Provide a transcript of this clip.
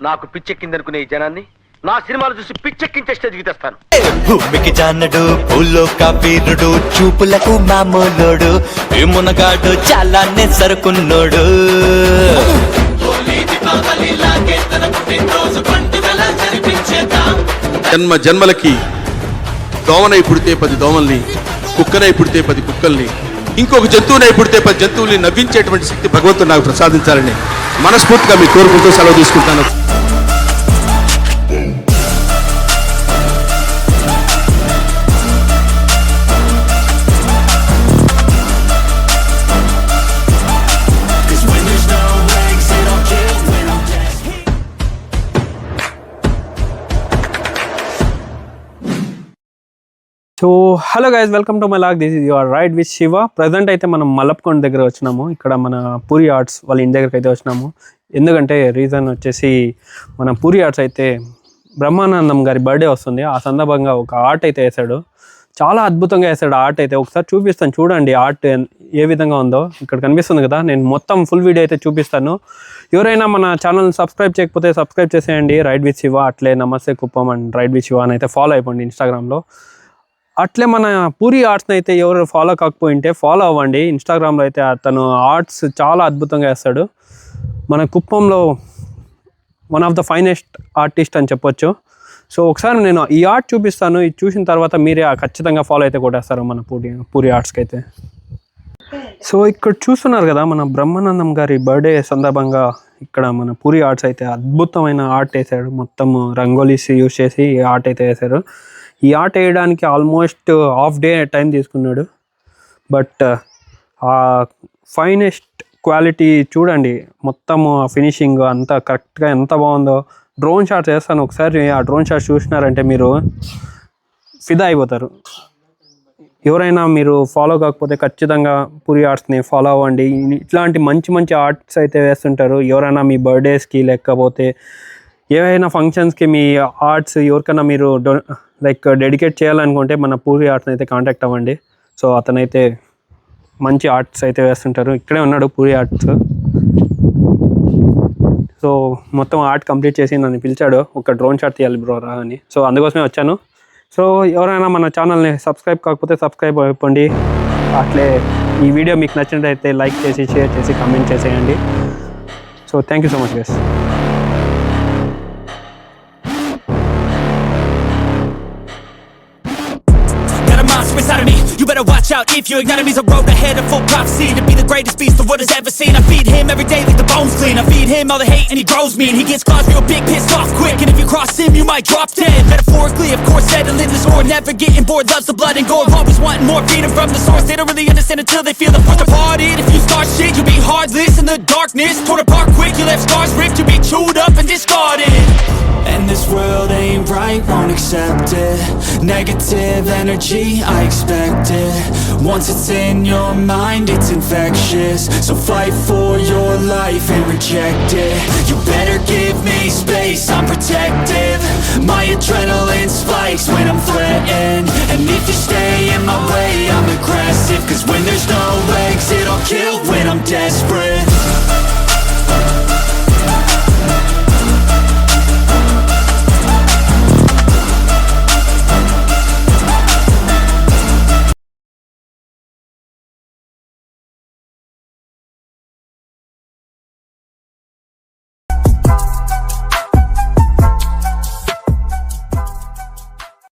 నాకు పిచ్చెక్కిందనుకునే ఈ జనాన్ని నా సినిమాలు చూసి పిచ్చెక్కించే స్టేజ్కి తెస్తాను. భూమికి జానడు భూలోక వీరుడు చూపులకు మామూలుడు ఈ మునగాడు చాలానే సరుకున్నోడు. జన్మ జన్మలకి దోమనై పుడితే పది దోమల్ని కుక్కనై పుడితే పది కుక్కల్ని ఇంకొక జంతువునై పుడితే పది జంతువుల్ని నవ్వించేటువంటి శక్తి భగవంతుడు నాకు ప్రసాదించాలని మనస్ఫూర్తిగా మీ కోరుకుంటూ సెలవు తీసుకుంటాను. So hello guys welcome to my vlog this is your ride with Shiva present అయితే మనం మలప్కొండ దగ్గర వచ్చినాము. ఇక్కడ మన పూరి ఆర్ట్స్ వాళ్ళ ఇంటి దగ్గరికి అయితే వచ్చినాము. ఎందుకంటే రీజన్ వచ్చేసి మన పూరి ఆర్ట్స్ అయితే బ్రహ్మానందం గారి బర్త్డే వస్తుంది. ఆ సందర్భంగా ఒక ఆర్ట్ అయితే వేశాడు. చాలా అద్భుతంగా వేసాడు ఆర్ట్ అయితే. ఒకసారి చూపిస్తాను చూడండి ఆర్ట్ ఏ విధంగా ఉందో. ఇక్కడ కనిపిస్తుంది కదా నేను మొత్తం ఫుల్ వీడియో అయితే చూపిస్తాను. ఎవరైనా మన ఛానల్ సబ్స్క్రైబ్ చేయకపోతే సబ్స్క్రైబ్ చేసేయండి. రైడ్ విత్ శివ అట్లే నమస్తే Kuppam and ride with Shiva అని అయితే ఫాలో అయిపోండి ఇన్స్టాగ్రామ్లో అట్లే మన పూరి ఆర్ట్స్ని అయితే ఎవరు ఫాలో కాకపోయింటే ఫాలో అవ్వండి. ఇన్స్టాగ్రామ్లో అయితే అతను ఆర్ట్స్ చాలా అద్భుతంగా వేస్తాడు మన కుప్పంలో one of the finest artist అని చెప్పొచ్చు. సో ఒకసారి నేను ఈ ఆర్ట్ చూపిస్తాను. ఇది చూసిన తర్వాత మీరే ఖచ్చితంగా ఫాలో అయితే కొట్టేస్తారు మన పూరి పూరి ఆర్ట్స్కి అయితే. సో ఇక్కడ చూస్తున్నారు కదా మన బ్రహ్మానందం గారి బర్త్డే సందర్భంగా ఇక్కడ మన పూరి ఆర్ట్స్ అయితే అద్భుతమైన ఆర్ట్ వేసాడు మొత్తం రంగోలీస్ యూస్ చేసి ఆర్ట్ అయితే వేశారు. ఈ ఆర్ట్ వేయడానికి ఆల్మోస్ట్ హాఫ్ డే టైం తీసుకున్నాడు. బట్ ఆ ఫైనెస్ట్ క్వాలిటీ చూడండి. మొత్తం ఫినిషింగ్ అంతా కరెక్ట్గా ఎంత బాగుందో. డ్రోన్ షాట్ వేస్తాను ఒకసారి. ఆ డ్రోన్ షాట్ చూసినారంటే మీరు ఫిదా అయిపోతారు. ఎవరైనా మీరు ఫాలో కాకపోతే ఖచ్చితంగా పూరి ఆర్ట్స్ని ఫాలో అవ్వండి. ఇట్లాంటి మంచి మంచి ఆర్ట్స్ అయితే వేస్తుంటారు. ఎవరైనా మీ బర్త్డేస్కి లేకపోతే ఏవైనా ఫంక్షన్స్కి మీ ఆర్ట్స్ ఎవరికైనా మీరు లైక్ డెడికేట్ చేయాలనుకుంటే మన పూరి ఆర్ట్స్ని అయితే కాంటాక్ట్ అవ్వండి. సో అతనైతే మంచి ఆర్ట్స్ అయితే వేస్తుంటారు. ఇక్కడే ఉన్నాడు పూరి ఆర్ట్స్ సో మొత్తం ఆర్ట్ కంప్లీట్ చేసి నన్ను పిలిచాడు. ఒక డ్రోన్ షాట్ తీయాలి బ్రో రా అని. సో అందుకోసమే వచ్చాను. సో ఎవరైనా మన ఛానల్ని సబ్స్క్రైబ్ కాకపోతే సబ్స్క్రైబ్ అయిపోండి. అట్లే ఈ వీడియో మీకు నచ్చినట్టయితే లైక్ చేసి షేర్ చేసి కామెంట్ చేసేయండి. So thank you so much guys better watch out if your enemy's a road ahead of full prophecy To be the greatest beast the world has ever seen. I feed him every day like the bones clean. I feed him all the hate and he grows me And he gets claws real big, pissed off quick. And if you cross him, you might drop dead. Metaphorically, of course, Never getting bored, loves the blood and gore. Always wanting more, feeding from the source. They don't really understand until they feel the force apart it If you start shit, you'll be heartless in the darkness. Torn apart quick, you left scars ripped. You'll be chewed up and discarded. And this world ain't right, won't accept it. Negative energy, I expect it. Once it's in your mind, it's infectious. So fight for your life and reject it adrenaline spikes when I'm threatened. And if you stay in my way, I'm aggressive. Cause when there's no exit, I'll kill when I'm desperate